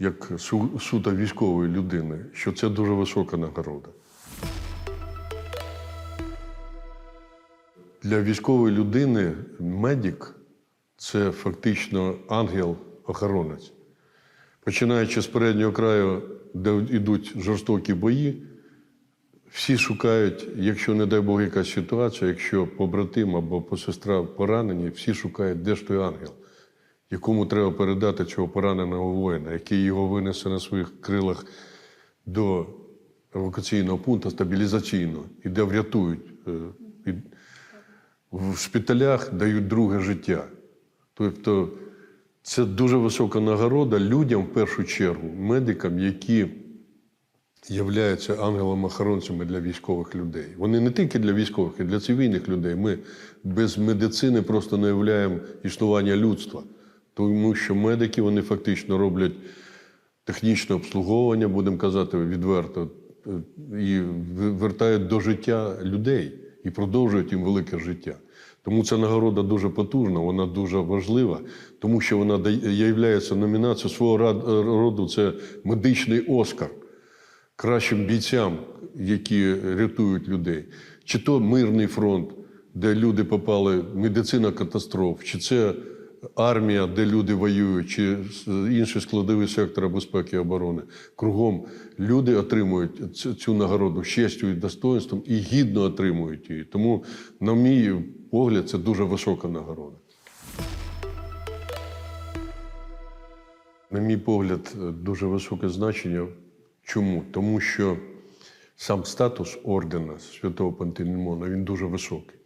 су- суто військової людини, що це дуже висока нагорода. Для військової людини медик це фактично ангел-охоронець. Починаючи з переднього краю, де йдуть жорстокі бої, всі шукають, якщо, не дай Бог, якась ситуація, якщо побратим або посестра поранені, всі шукають, де ж той ангел, якому треба передати цього пораненого воїна, який його винесе на своїх крилах до евакуаційного пункту стабілізаційного, і де врятують. е, В шпиталях дають друге життя. Тобто це дуже висока нагорода людям в першу чергу, медикам, які являються ангелами-охоронцями для військових людей. Вони не тільки для військових, і для цивільних людей. Ми без медицини просто не уявляємо існування людства, тому що медики вони фактично роблять технічне обслуговування, будемо казати відверто, і вертають до життя людей і продовжують їм велике життя. Тому ця нагорода дуже потужна, вона дуже важлива, тому що вона являється номінацією свого роду. Це медичний Оскар кращим бійцям, які рятують людей. Чи то мирний фронт, де люди попали, медицина катастроф, чи це армія, де люди воюють, чи інші складові сектора безпеки і оборони. Кругом люди отримують цю- нагороду з честю і достоинством і гідно отримують її. Тому, на мій погляд, це дуже висока нагорода. На мій погляд, дуже високе значення. Чому? Тому що сам статус ордена святого Пантелеймона, він дуже високий.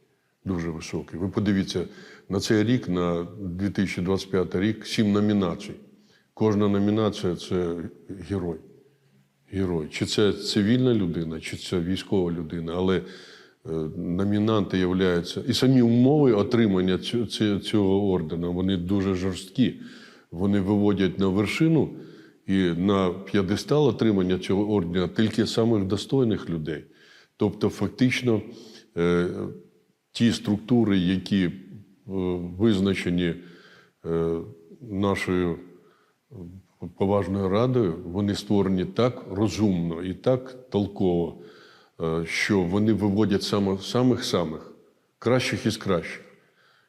Дуже високий. Ви подивіться, на цей рік, на 2025 рік, сім номінацій. Кожна номінація це герой. Герой. Чи це цивільна людина, чи це військова людина, але е, номінанти являються. І самі умови отримання цього ордена вони дуже жорсткі. Вони виводять на вершину і на п'єдестал отримання цього ордена тільки самих достойних людей. Тобто, фактично, е, ті структури, які е, визначені е, нашою поважною радою, вони створені так розумно і так толково, е, що вони виводять саме самих самих кращих із кращих.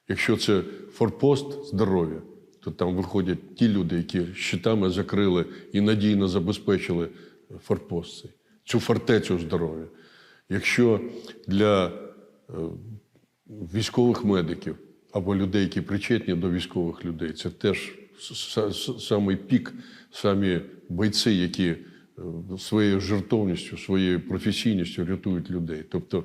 Якщо це форпост здоров'я, то там виходять ті люди, які щитами закрили і надійно забезпечили форпост цю фортецю здоров'я. Якщо для е, військових медиків або людей, які причетні до військових людей, це теж самий пік, самі бойці, які е, своєю жертовністю, своєю професійністю рятують людей. Тобто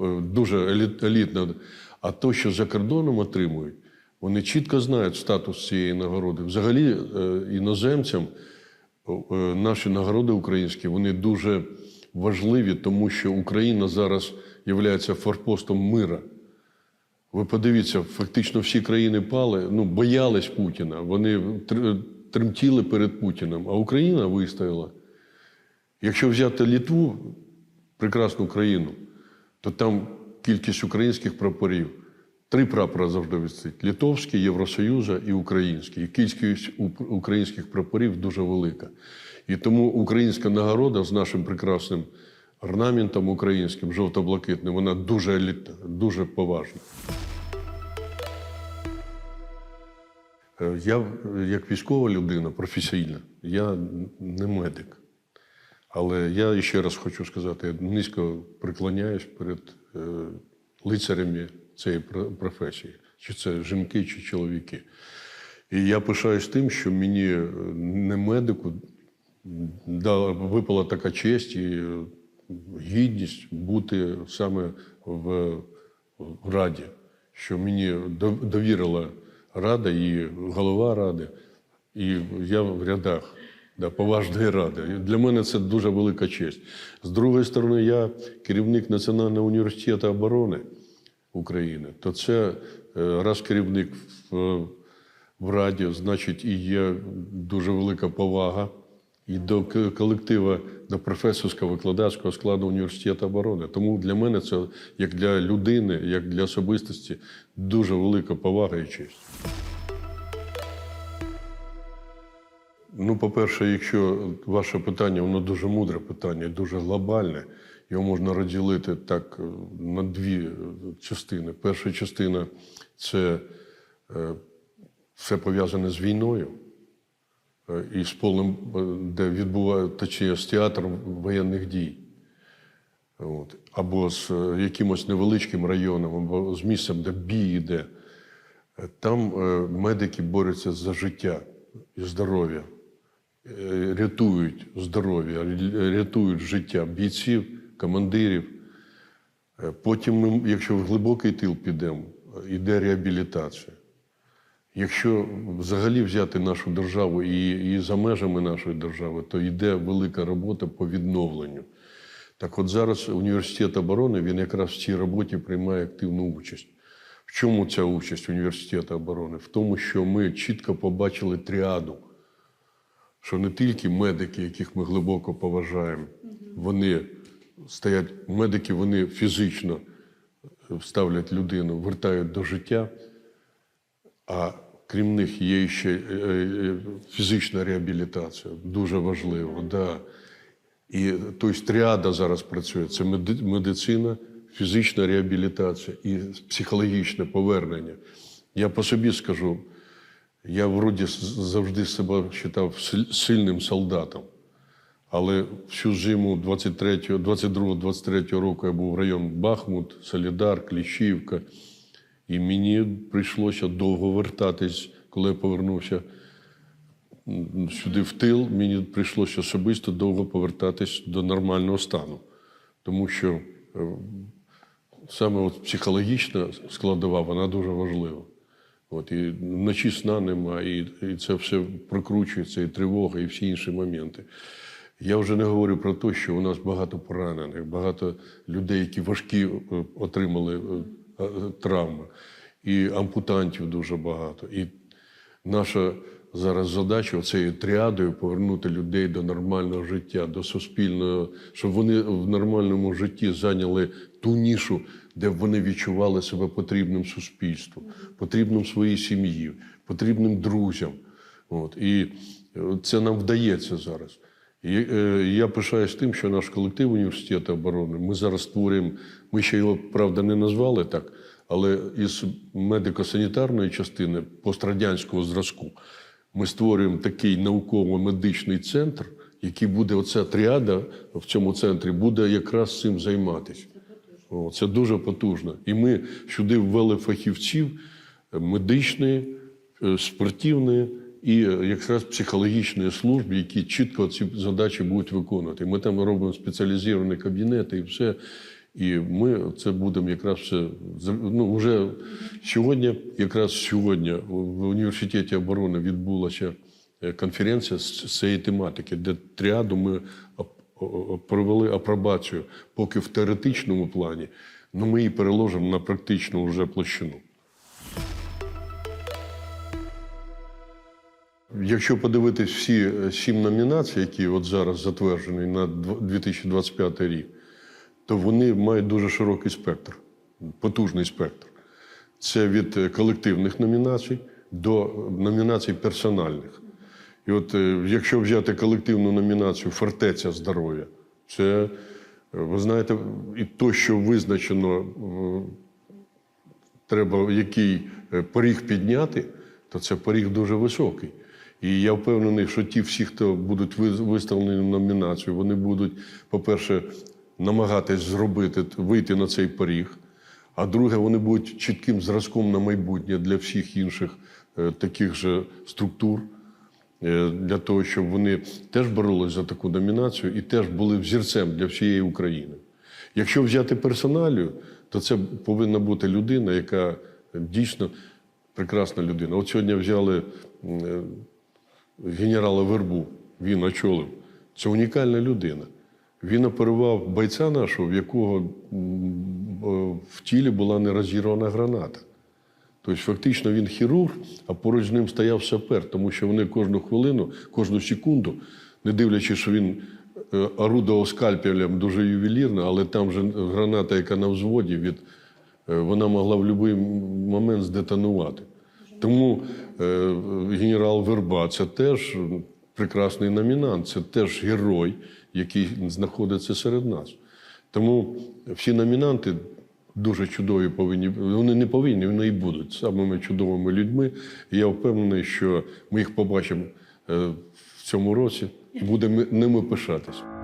е, дуже еліт- елітно. А то, що за кордоном отримують, вони чітко знають статус цієї нагороди. Взагалі, е, іноземцям наші нагороди українські вони дуже важливі, тому що Україна зараз є форпостом мира. Ви подивіться, фактично всі країни пали, ну, боялись Путіна, вони тремтіли перед Путіним, а Україна вистояла. Якщо взяти Літву, прекрасну країну, то там кількість українських прапорів. Три прапора завжди висить: литовський, Євросоюзу і український. І кількість українських прапорів дуже велика. І тому українська нагорода з нашим прекрасним орнаментом українським, жовто-блакитним, вона дуже елітна, дуже поважна. Е, Я, як військова людина, професійна, я не медик. Але я ще раз хочу сказати, я низько преклоняюсь перед е, лицарями цієї професії, чи це жінки, чи чоловіки. І я пишаюсь тим, що мені, е, не медику, випала така честь і гідність бути саме в, Раді, що мені довірила Рада і голова Ради, і я в рядах да, поважної ради. Для мене це дуже велика честь. З другої сторони, я керівник Національного університету оборони України, то це е, раз керівник в, в Раді, значить, і є дуже велика повага і до колектива, до професорського викладацького складу університету оборони. Тому для мене це, як для людини, як для особистості, дуже велика повага і честь. Ну, по-перше, якщо ваше питання, воно дуже мудре питання, дуже глобальне. Його можна розділити так е, на дві е, частини. Перша частина це е, все пов'язане з війною і з полем, е, де відбуває, точніше, з театром воєнних дій. От. Або з е, якимось невеличким районом, або з місцем, де бій йде. Е, Там медики борються за життя і здоров'я, рятують здоров'я, рятують життя бійців, командирів. Потім, ми, якщо в глибокий тил підемо, йде реабілітація. Якщо взагалі взяти нашу державу і, і за межами нашої держави, то йде велика робота по відновленню. Так от зараз університет оборони він якраз в цій роботі приймає активну участь. В чому ця участь університету оборони? В тому, що ми чітко побачили тріаду, що не тільки медики, яких ми глибоко поважаємо, вони стоять, медики, вони фізично ставлять людину, вертають до життя, а крім них є ще е, е, фізична реабілітація, дуже важливо. Да. І тобто тріада зараз працює: це медицина, фізична реабілітація і психологічне повернення. Я по собі скажу, я вроді завжди себе вважав сильним солдатом. Але всю зиму 23, 22-23 року я був в район Бахмут, Солідар, Кліщівка. І мені прийшлося довго вертатись, коли я повернувся сюди в тил, мені прийшлося особисто довго повертатись до нормального стану. Тому що е, саме от психологічна складова, вона дуже важлива. От, і вночі сна нема, і, і це все прокручується, і тривога, і всі інші моменти. Я вже не говорю про те, що у нас багато поранених, багато людей, які важкі е, отримали е, травми, і ампутантів дуже багато. І наша зараз задача цією тріадою повернути людей до нормального життя, до суспільного, щоб вони в нормальному житті зайняли ту нішу, де вони відчували себе потрібним суспільству, потрібним своїй сім'ї, потрібним друзям. От. І е, це нам вдається зараз. І, е, я пишаюсь тим, що наш колектив університету оборони, ми зараз створюємо, ми ще його, правда, не назвали так, але із медико-санітарної частини пострадянського зразку ми створюємо такий науково-медичний центр, який буде, оця тріада в цьому центрі, буде якраз цим займатися. О, це дуже потужно. І ми сюди ввели фахівців медичної, е, спортивної і е, якраз психологічної служби, які чітко ці задачі будуть виконувати. Ми там робимо спеціалізовані кабінети і все. І ми це будемо якраз все ну, вже сьогодні, якраз сьогодні в університеті оборони відбулася е, конференція з цієї тематики, де тріаду ми провели апробацію, поки в теоретичному плані, ну ми її переложимо на практичну вже площину. Якщо подивитись всі е, сім номінацій, які от зараз затверджені на 2025 рік, то вони мають дуже широкий спектр, потужний спектр. Це від е, колективних номінацій до номінацій персональних. І от е, якщо взяти колективну номінацію Фортеця здоров'я, це, е, ви знаєте, і то, що визначено, е, треба який е, поріг підняти, то це поріг дуже високий. І я впевнений, що ті всі, хто будуть виставлені в номінацію, вони будуть, по-перше, намагатись зробити, вийти на цей поріг. А друге, вони будуть чітким зразком на майбутнє для всіх інших е, таких же структур, е, для того, щоб вони теж боролись за таку номінацію і теж були взірцем для всієї України. Якщо взяти персоналію, то це повинна бути людина, яка дійсно прекрасна людина. От сьогодні взяли е, генерала Вербу, він очолив. Це унікальна людина. Він оперував бойця нашого, в якого е, в тілі була нерозірвана граната. Тобто, фактично, він хірург, а поруч з ним стояв сапер, тому що вони кожну хвилину, кожну секунду, не дивлячись, що він е, орудував скальпелем дуже ювелірно, але там же граната, яка на взводі, від, е, вона могла в будь-який момент здетонувати. Тому е, генерал Верба це теж прекрасний номінант, це теж герой, який знаходиться серед нас. Тому всі номінанти дуже чудові повинні, вони не повинні, вони і будуть самими чудовими людьми. І я впевнений, що ми їх побачимо е, в цьому році, будемо ними пишатись.